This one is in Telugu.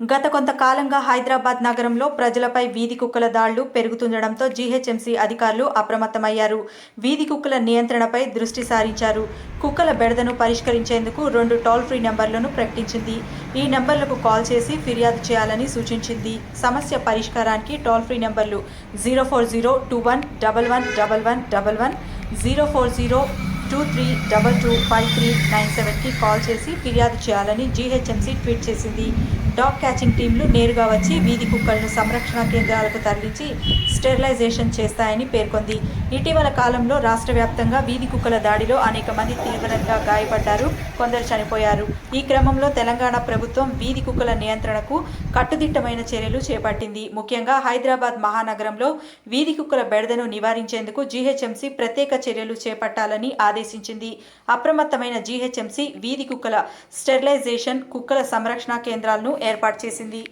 గత కొంతకాలంగా హైదరాబాద్ నగరంలో ప్రజలపై వీధి కుక్కల దాళ్ళు పెరుగుతుండడంతో జీహెచ్ఎంసీ అధికారులు అప్రమత్తమయ్యారు. వీధి కుక్కల నియంత్రణపై దృష్టి సారించారు. కుక్కల బెడదను పరిష్కరించేందుకు రెండు టోల్ ఫ్రీ నెంబర్లను ప్రకటించింది. ఈ నెంబర్లకు కాల్ చేసి ఫిర్యాదు చేయాలని సూచించింది. సమస్య పరిష్కారానికి టోల్ ఫ్రీ నెంబర్లు zero four zero two one double one double one double one zero four zero two three double two five three nine సెవెన్కి కాల్ చేసి ఫిర్యాదు చేయాలని జీహెచ్ఎంసీ ట్వీట్ చేసింది. డాగ్ క్యాచింగ్ టీంలు నేరుగా వచ్చి వీధి కుక్కలను సంరక్షణ కేంద్రాలకు తరలించి స్టెరిలైజేషన్ చేస్తాయని పేర్కొంది. ఇటీవల కాలంలో రాష్ట్ర వ్యాప్తంగా వీధి కుక్కల దాడిలో అనేక మంది తీవ్రంగా గాయపడ్డారు కొందరు చనిపోయారు. ఈ క్రమంలో తెలంగాణ ప్రభుత్వం వీధి కుక్కల నియంత్రణకు కట్టుదిట్టమైన చర్యలు చేపట్టింది. ముఖ్యంగా హైదరాబాద్ మహానగరంలో వీధి కుక్కల బెడదను నివారించేందుకు జీహెచ్ఎంసీ ప్రత్యేక చర్యలు చేపట్టాలని ఆదేశించింది. అప్రమత్తమైన జీహెచ్ఎంసీ వీధి కుక్కల స్టెరిలైజేషన్ కుక్కల సంరక్షణ కేంద్రాలను ఏర్పాటు చేసింది.